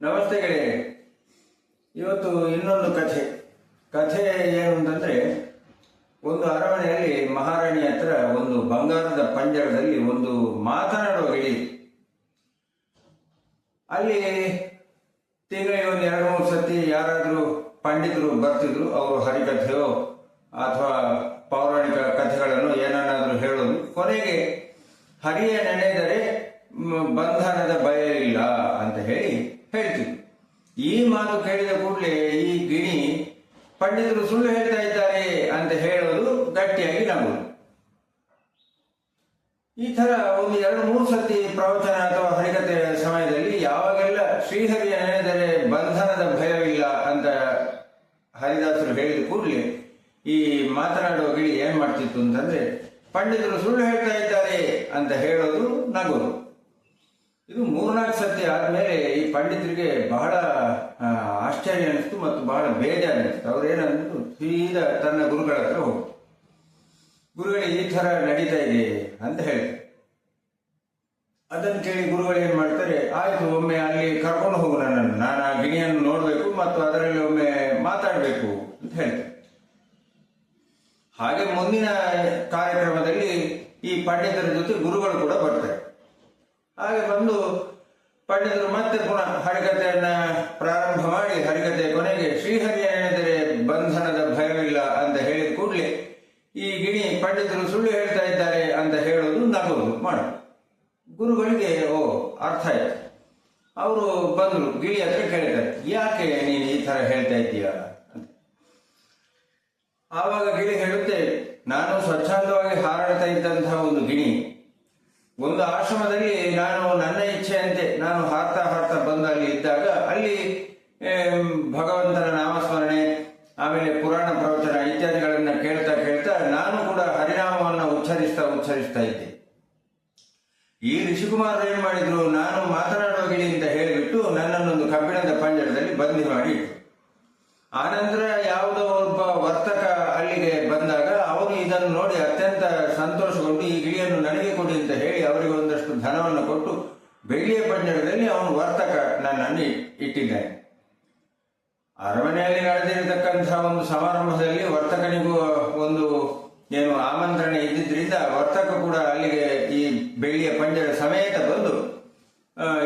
ನಮಸ್ತೆ ಗೆಳೆಯರೆ ಇವತ್ತು ಇನ್ನೊಂದು ಕಥೆ. ಕಥೆ ಏನು ಅಂತಂದ್ರೆ ಒಂದು ಅರಮನೆಯಲ್ಲಿ ಮಹಾರಾಣಿ ಹತ್ರ ಒಂದು ಬಂಗಾರದ ಪಂಜರದಲ್ಲಿ ಒಂದು ಮಾತನಾಡುವ ಗಿಳಿ ಅಲ್ಲಿ ತಿಂಗಳಿಗೆ ಒಂದು ಎರಡು, ಮೂರು ಸತಿ ಯಾರಾದರೂ ಪಂಡಿತರು ಬರ್ತಿದ್ರು, ಅವರು ಹರಿಕಥೆಯೋ ಅಥವಾ ಪೌರಾಣಿಕ ಕಥೆಗಳನ್ನು ಏನನ್ನಾದರೂ ಹೇಳೋದು. ಕೊನೆಗೆ ಹರಿಯ ನೆನೆದರೆ ಬಂಧನದ ಭಯ ಇಲ್ಲ ಅಂತ ಹೇಳಿ ಹೇಳ್ತಿದ್ರು ಈ ಮಾತು ಕೇಳಿದ ಕೂಡಲೇ ಈ ಗಿಣಿ ಪಂಡಿತರು ಸುಳ್ಳು ಹೇಳ್ತಾ ಇದ್ದಾರೆ ಅಂತ ಹೇಳೋದು ಗಟ್ಟಿಯಾಗಿ ನಂಬುದು ಈ ತರ ಒಂದು ಎರಡು ಮೂರು ಸತಿ ಪ್ರವಚನ ಅಥವಾ ಹರಿಕತೆಯ ಸಮಯದಲ್ಲಿ ಯಾವಾಗೆಲ್ಲ ಶ್ರೀಹರಿಯ ನೆನೆದರೆ ಬಂಧನದ ಭಯವಿಲ್ಲ ಅಂತ ಹರಿದಾಸರು ಹೇಳಿದ ಕೂಡಲೇ ಈ ಮಾತನಾಡುವ ಗಿಳಿ ಏನ್ ಮಾಡ್ತಿತ್ತು ಅಂತಂದ್ರೆ, ಪಂಡಿತರು ಸುಳ್ಳು ಹೇಳ್ತಾ ಇದ್ದಾರೆ ಅಂತ ಹೇಳೋದು ನಗೋದು ಇದು ಮೂರ್ನಾಲ್ಕು ಸತಿ ಆದ್ಮೇಲೆ ಈ ಪಂಡಿತರಿಗೆ ಬಹಳ ಆಶ್ಚರ್ಯ ಅನಿಸ್ತು ಮತ್ತು ಬಹಳ ಬೇಜಾರ ಅನಿಸ್ತು ಅವ್ರೇನಂದ್ರು ಸೀದಾ ತನ್ನ ಗುರುಗಳ ಹತ್ರ ಹೋಗು. ಗುರುಗಳಿಗೆ ಈ ಥರ ನಡೀತಾ ಇದೆ ಅಂತ ಹೇಳಿ ಅದನ್ನು ಕೇಳಿ ಗುರುಗಳು ಏನ್ ಮಾಡ್ತಾರೆ, ಆಯ್ತು, ಒಮ್ಮೆ ಅಲ್ಲಿ ಕರ್ಕೊಂಡು ಹೋಗು ನನ್ನನ್ನು. ನಾನು ಆ ಗಿಣಿಯನ್ನು ನೋಡ್ಬೇಕು ಮತ್ತು ಅದರಲ್ಲಿ ಒಮ್ಮೆ ಮಾತಾಡಬೇಕು ಅಂತ ಹೇಳ್ತಾರೆ. ಹಾಗೆ ಮುಂದಿನ ಕಾರ್ಯಕ್ರಮದಲ್ಲಿ ಈ ಪಂಡಿತರ ಜೊತೆ ಗುರುಗಳು ಕೂಡ ಬರ್ತಾರೆ. ಹಾಗೆ ಬಂದು ಪಂಡಿತರು ಮತ್ತೆ ಪುನಃ ಹರಿಕತೆಯನ್ನ ಪ್ರಾರಂಭ ಮಾಡಿ ಹರಿಕತೆ ಕೊನೆಗೆ ಶ್ರೀಹರಿಯ ನೆನೆದರೆ ಬಂಧನದ ಭಯವಿಲ್ಲ ಅಂತ ಹೇಳಿದ ಕೂಡಲೇ ಈ ಗಿಣಿ ಪಂಡಿತರು ಸುಳ್ಳು ಹೇಳ್ತಾ ಇದ್ದಾರೆ ಅಂತ ಹೇಳೋದು ನಗೋದು ಮಾಡ. ಗುರುಗಳಿಗೆ, ಓ, ಅರ್ಥ ಆಯ್ತು. ಅವರು ಬಂದರು, ಗಿಳಿ ಹತ್ರ ಕೇಳ್ತಾರೆ ಯಾಕೆ ನೀನು ಈ ತರ ಹೇಳ್ತಾ ಇದ್ದೀಯಾ? ಆವಾಗ ಗಿಳಿ ಹೇಳುತ್ತೆ, ನಾನು ಸ್ವಚ್ಛಂದವಾಗಿ ಹಾರಾಡ್ತಾ ಇದ್ದಂತಹ ಒಂದು ಗಿಣಿ ಒಂದು ಆಶ್ರಮದಲ್ಲಿ ನಾನು ನನ್ನ ಇಚ್ಛೆಯಂತೆ ನಾನು ಹಾರ್ತಾ ಹಾರ್ತಾ ಬಂದ ಅಲ್ಲಿ ಇದ್ದಾಗ ಅಲ್ಲಿ ಭಗವಂತನ ನಾಮಸ್ಮರಣೆ, ಆಮೇಲೆ ಪುರಾಣ ಪ್ರವಚನ ಇತ್ಯಾದಿಗಳನ್ನ ಕೇಳ್ತಾ ಕೇಳ್ತಾ ನಾನು ಕೂಡ ಹರಿನಾಮವನ್ನು ಉಚ್ಚರಿಸ್ತಾ ಉಚ್ಚರಿಸ್ತಾ ಇದ್ದೆ. ಈ ಋಷಿಕುಮಾರ್ ಏನ್ ಮಾಡಿದ್ರು, ನಾನು ಮಾತನಾಡುವ ಗಿಳಿ ಅಂತ ಹೇಳಿಬಿಟ್ಟು ನನ್ನನ್ನೊಂದು ಕಬ್ಬಿಣದ ಪಂಜರದಲ್ಲಿ ಬಂದಿ ಮಾಡಿ ಆನಂತರ ಯಾವುದೋ ಒಬ್ಬ ವರ್ತಕ ಅಲ್ಲಿಗೆ ಬಂದಾಗ ಅವನು ಇದನ್ನು ನೋಡಿ ಅತ್ಯಂತ ಸಂತೋಷಗೊಂಡು ಈ ಗಿಳಿಯನ್ನು ನನಗೆ ಕೊಡಿ ಅಂತ ಹೇಳಿ ಅವರಿಗೆ ಒಂದಷ್ಟು ಧನವನ್ನು ಕೊಟ್ಟು ಬೆಳ್ಳಿಯ ಅವನು ವರ್ತಕ ನನ್ನನ್ನು ಇಟ್ಟಿದ್ದಾನೆ? ಅರಮನೆಯಲ್ಲಿ ನಡೆದಿರತಕ್ಕಂತಹ ಒಂದು ಸಮಾರಂಭದಲ್ಲಿ ವರ್ತಕನಿಗೂ ಒಂದು ಏನು ಆಮಂತ್ರಣ ಇದ್ದಿದ್ದರಿಂದ ವರ್ತಕ ಕೂಡ ಅಲ್ಲಿಗೆ ಈ ಬೆಳ್ಳಿಯ ಪಂಜರ ಸಮೇತ ಬಂದು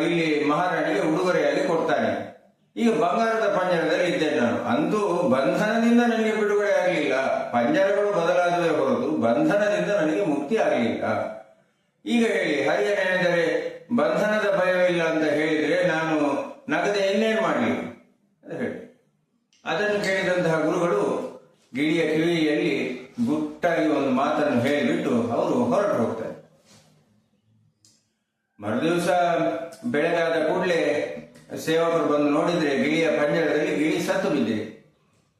ಇಲ್ಲಿ ಮಹಾರಾಣಿಗೆ ಉಡುಗೊರೆಯಾಗಿ ಕೊಡ್ತಾನೆ. ಈಗ ಬಂಗಾರದ ಪಂಜರದಲ್ಲಿ ಇದ್ದೇನೆ ನಾನು. ಅಂತೂ ಬಂಧನದಿಂದ ನನಗೆ ಬಿಡುಗಡೆ ಆಗಲಿಲ್ಲ. ಪಂಜರಗಳು ಬದಲಾದುವೆ ಹೊರತು ಬಂಧನದಿಂದ ನನಗೆ ಮುಕ್ತಿ ಆಗಲಿಲ್ಲ. ಈಗ ಹೇಳಿ ಹರಿಯ ನೆನೆದರೆ ಬಂಧನದ ಭಯವಿಲ್ಲ ಅಂತ ಹೇಳಿದ್ರೆ ನಾನು ನಗದೆ ಇನ್ನೇನು ಮಾಡಲಿ ಅಂತ ಹೇಳಿ ಅದನ್ನು ಕೇಳಿದಂತಹ ಗುರುಗಳು ಗಿಳಿಯ ಕಿವಿಯಲ್ಲಿ ಗುಟ್ಟಾಗಿ ಒಂದು ಮಾತನ್ನು ಹೇಳಿಬಿಟ್ಟು ಅವರು ಹೊರಟು ಹೋಗ್ತಾರೆ ಮರುದಿವಸ ಬೆಳಗಾದ ಕೂಡಲೇ ಸೇವಕರು ಬಂದು ನೋಡಿದ್ರೆ ಗಿಳಿಯ ಪಂಜರದಲ್ಲಿ ಗಿಳಿ ಸತ್ತು ಬಿದ್ದಿದೆ.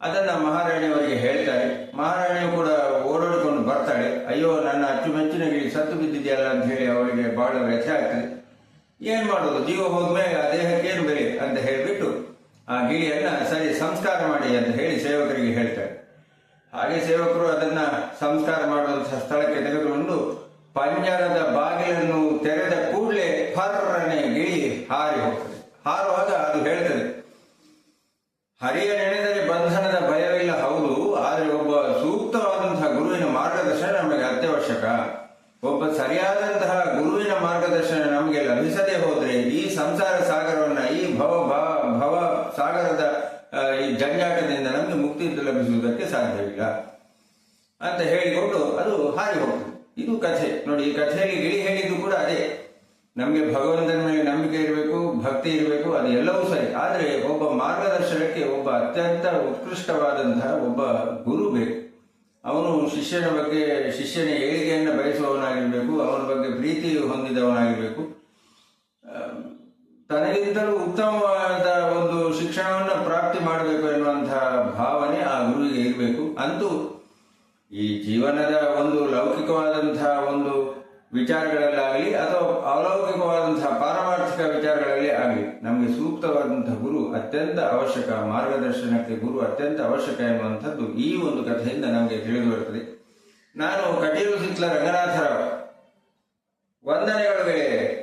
ಅದನ್ನ ಮಹಾರಾಣಿಯವರಿಗೆ ಹೇಳ್ತಾರೆ. ಮಹಾರಾಣಿಯು ಕೂಡ ಓಡಾಡಿಕೊಂಡು ಬರ್ತಾಳೆ. ಅಯ್ಯೋ, ನನ್ನ ಅಚ್ಚುಮೆಚ್ಚಿನ ಗಿಳಿ ಸತ್ತು ಬಿದ್ದಿದೆಯಲ್ಲ ಅಂತ ಹೇಳಿ ಅವಳಿಗೆ ಬಹಳ ವ್ಯಥೆ ಆಗ್ತದೆ. ಏನ್ ಮಾಡೋದು ಜೀವ ಹೋದ್ಮೇಲೆ ಆ ದೇಹಕ್ಕೇನು ಬೆಲೆ ಅಂತ ಹೇಳಿಬಿಟ್ಟು ಆ ಗಿಳಿಯನ್ನ ಸರಿ ಸಂಸ್ಕಾರ ಮಾಡಿ ಅಂತ ಹೇಳಿ ಸೇವಕರಿಗೆ ಹೇಳ್ತಾರೆ. ಹಾಗೆ ಸೇವಕರು ಅದನ್ನ ಸಂಸ್ಕಾರ ಮಾಡುವಂತಹ ಸ್ಥಳಕ್ಕೆ ತೆಗೆದುಕೊಂಡು ಪಂಜರದ ಬಾಗಿಲನ್ನು ತೆರೆದ ಫರ್ರನೆ ಗಿಳಿ ಹಾರಿ ಹೋಗ್ತದೆ. ಹಾರುವಾಗ ಅದು ಹೇಳ್ತದೆ. ಹರಿಯ ನೆನೆದರೆ ಬಂಧನದ ಭಯವಿಲ್ಲ, ಹೌದು, ಆದರೆ ಒಬ್ಬ ಸೂಕ್ತವಾದಂತಹ ಗುರುವಿನ ಮಾರ್ಗದರ್ಶನ ನಮಗೆ ಅತ್ಯವಶ್ಯಕ. ಒಬ್ಬ ಸರಿಯಾದಂತಹ ಗುರುವಿನ ಮಾರ್ಗದರ್ಶನ ನಮಗೆ ಲಭಿಸದೆ ಹೋದ್ರೆ ಈ ಸಂಸಾರ ಸಾಗರವನ್ನ, ಈ ಭವ ಭವ ಸಾಗರದ ಈ ಜಂಜಾಟದಿಂದ ನಮಗೆ ಮುಕ್ತಿ ಲಭಿಸುವುದಕ್ಕೆ ಸಾಧ್ಯವಿಲ್ಲ. ಅಂತ ಹೇಳಿಕೊಂಡು ಅದು ಹಾರಿ ಹೋಗ್ತದೆ. ಇದು ಕಥೆ. ನೋಡಿ, ಈ ಕಥೆಯಲ್ಲಿ ಗಿಳಿ ಹೇಳಿದ್ದು ಕೂಡ ಅದೇ. ನಮಗೆ ಭಗವಂತನ ಮೇಲೆ ನಂಬಿಕೆ ಇರಬೇಕು, ಭಕ್ತಿ ಇರಬೇಕು ಅದು ಎಲ್ಲವೂ ಸರಿ. ಆದರೆ ಒಬ್ಬ ಮಾರ್ಗದರ್ಶನಕ್ಕೆ ಒಬ್ಬ ಅತ್ಯಂತ ಉತ್ಕೃಷ್ಟವಾದಂತಹ ಒಬ್ಬ ಗುರು ಬೇಕು. ಅವನು ಶಿಷ್ಯನ ಬಗ್ಗೆ, ಶಿಷ್ಯನ ಏಳಿಗೆಯನ್ನು ಬಯಸುವವನಾಗಿರಬೇಕು, ಅವನ ಬಗ್ಗೆ ಪ್ರೀತಿ ಹೊಂದಿದವನಾಗಿರಬೇಕು. ತನಗಿಂತಲೂ ಉತ್ತಮವಾದ ಒಂದು ಶಿಕ್ಷಣವನ್ನು ಪ್ರಾಪ್ತಿ ಮಾಡಬೇಕು ಎನ್ನುವಂತಹ ಭಾವನೆ ಆ ಗುರುವಿಗೆ ಇರಬೇಕು. ಅಂತೂ ಈ ಜೀವನದ ಒಂದು ಲೌಕಿಕವಾದಂತಹ ಒಂದು ವಿಚಾರಗಳಲ್ಲಾಗಲಿ ಅಥವಾ ಅಲೌಕಿಕವಾದಂತಹ ಪಾರಮಾರ್ಥಿಕ ವಿಚಾರಗಳಲ್ಲಿ ಆಗಲಿ, ನಮಗೆ ಸೂಕ್ತವಾದಂತಹ ಗುರು ಅತ್ಯಂತ ಅವಶ್ಯಕ, ಮಾರ್ಗದರ್ಶನಕ್ಕೆ ಗುರು ಅತ್ಯಂತ ಅವಶ್ಯಕ ಎನ್ನುವಂಥದ್ದು ಈ ಒಂದು ಕಥೆಯಿಂದ ನಮಗೆ ತಿಳಿದು ಬರುತ್ತದೆ ನಾನು ಕಟೀಲು ಸಿಕ್ಲ ರಂಗನಾಥರಾವ್ ವಂದನೆಗಳ ಗೆಳೆಯರೆ